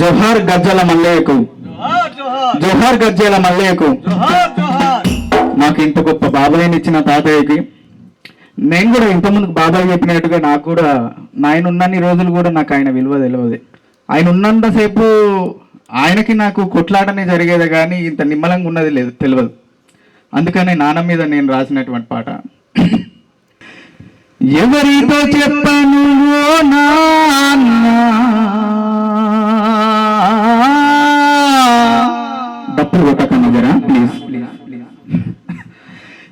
జోహార్ గజ్జల మల్లయ్యకు జోహార్ గజ్జల మల్లయ్యకు నాకు ఇంత గొప్ప బాబాయ్ని ఇచ్చిన తాతయ్యకి. నేను కూడా ఇంతకుముందు బాబాయ్ చెప్పినట్టుగా నాకు కూడా ఆయన ఉన్నన్ని రోజులు కూడా నాకు ఆయన విలువ తెలియదు. ఆయన ఉన్నంతసేపు ఆయనకి నాకు కొట్లాటనే జరిగేది కానీ ఇంత నిమ్మలంగా ఉన్నది లేదు తెలియదు. అందుకని నాన్న మీద నేను రాసినటువంటి పాట. ఎవరితో చెప్పను ఓ నాన్న?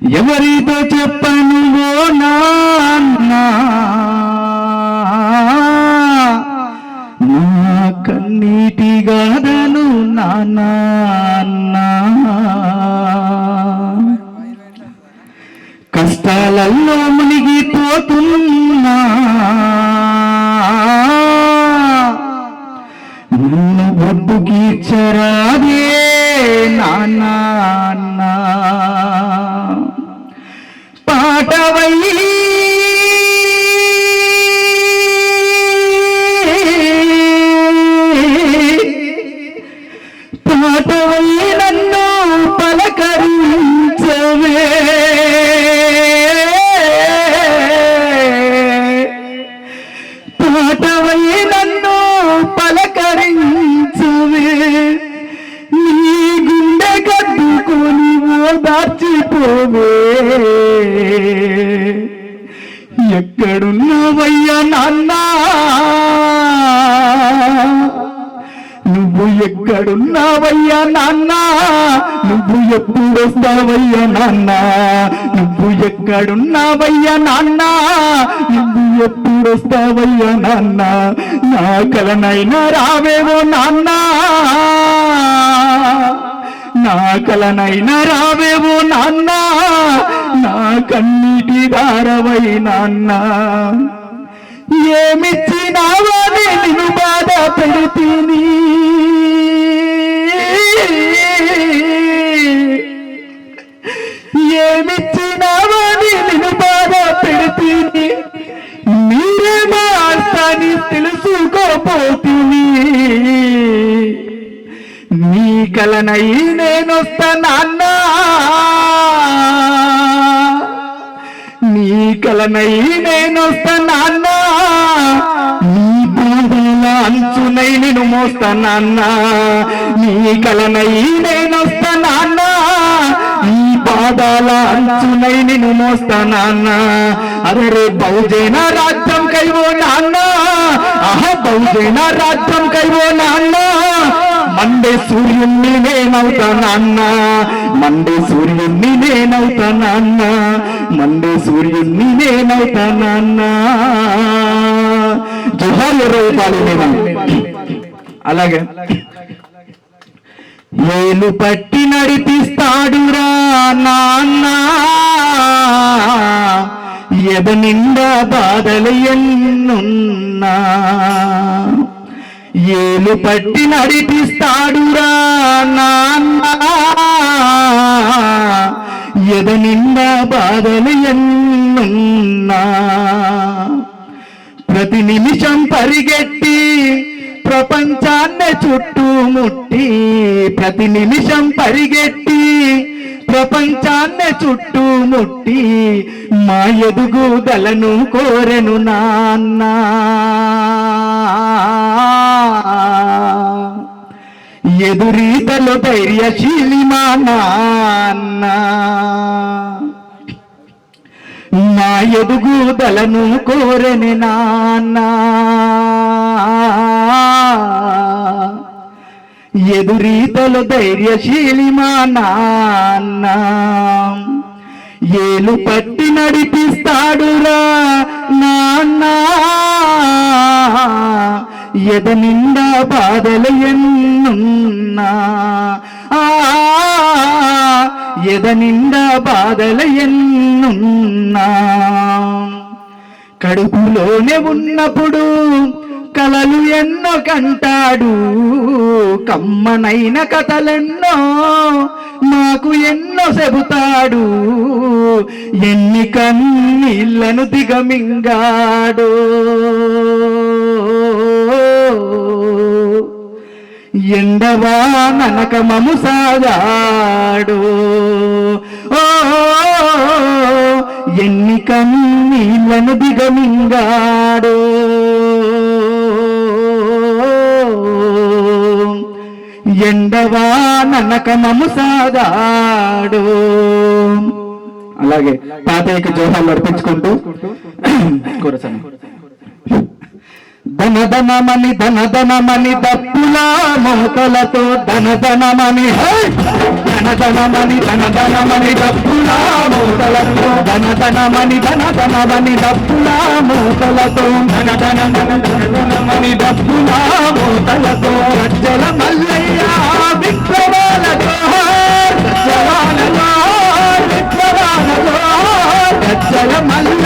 ఎవరితో చెప్పను ఓ నాన్న? నా కన్నీటి గాథను నాన్న. కష్టాలలో మునిగిపోతున్నా. నన్ను ఒడ్డుకి చరాదే నాన్న. ఎక్కడున్నావయ్యా నాన్న? నువ్వు ఎప్పుడు వస్తావయ్యా నాన్న? నువ్వు ఎక్కడున్నావయ్యా నాన్న? నువ్వు ఎప్పుడు వస్తావయ్యా నాన్న? నా కలనైనా రావేవో నాన్న? నా కలనైనా రావేవో నాన్న? నా కన్నీటి దారవై నాన్న? ఏమిచ్చినావు నిన్ను బాధ పెడితీని. ఏమిచ్చినావని నిన్ను బాధ పెడితీని. మీరే మాస్తాని తెలుసుకోపోతీని. నీ కలనై నేనొస్తానన్నా నీ కలనై నేనొస్తానన్నా అంచునై నేను మోస్తానన్నా. నీ కలనై నేనొస్తానన్నా నీ పాదాల అంచునై నేను మోస్తానన్నా. అరే బహుజన రాజ్యం కైవో నాన్న ఆహ బహుజన రాజ్యం కైవో నాన్న మండే సూర్యుణ్ణి నేనవుతానన్నా మండే సూర్యుణ్ణి నేనవుతానన్నా మండే సూర్యుణ్ణి నేనవుతానన్నా జోహార్ ఇరవై రూపాయలు నేను అలాగే. ఏలు పట్టి నడిపిస్తాడురా నాన్న. ఎద నిండా బాధలు ఎన్నున్నా. ఏలు పట్టి నడిపిస్తాడురా నాన్న. ఎద నిండా బాధలు ఎన్నున్నా. ప్రతి నిమిషం పరిగెట్టి ప్రపంచాన్ని చుట్టుముట్టి ప్రతి నిమిషం పరిగెట్టి ప్రపంచాన్ని చుట్టుముట్టి మా ఎదుగుదలను కోరెను నాన్న. ఎదురీతలు ధైర్యశీలి మా నాన్న. నా ఎదుగుదలను కోరని నాన్న. ఎదురీతలు ధైర్యశీలి మా నాన్న. ఏలు పట్టి నడిపిస్తాడురా నాన్న. ఎద నిండా బాధలు ఎన్నున్నా. ఆ ఎద నిండా ఎన్నున్నా. కడుపులోనే ఉన్నప్పుడు కలలు ఎన్నో కంటాడు. కమ్మనైన కథలెన్నో మాకు ఎన్నో చెబుతాడు. ఎన్ని కన్నీళ్ళను దిగమింగాడు. ఎండవా ననకమము సాగాడు. ఓ ఎన్ని కన్నీళ్ళను దిగమింగాడు. ఎండవా ననకమము సాగాడు. అలాగే తాతయ్యకి జోహాలు అర్పించుకుంటూ కూరసను. ధన ధనమని ధన ధనమని దప్పుల మోతలతో ధన ధనమని హై! ధన ధనమని ధన ధనమని దప్పుల మోతలతో ధన ధనమని ధన ధనమని దప్పుల మోతలతో ధన ధన ధన ధన ధనమని దప్పుల మోతలతో గజ్జల మల్లయ్య విప్లవాలతో గజ్జలాలతో మల్లయ్య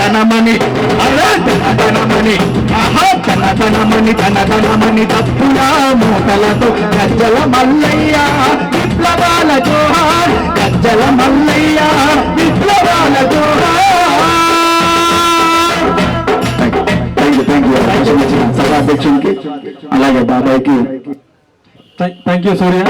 ధనధనమని అలా ధనధనమని ఆహా ధనధనమని ధనధనమని తప్పులా మూటలతో గజ్జల మల్లయ్య విప్లవాల జోహార్ గజ్జల మల్లయ్య విప్లవాల జోహార్ సభాధ్యక్షునికి అలాగే బాబాయ్కి థ్యాంక్ యూ సూర్య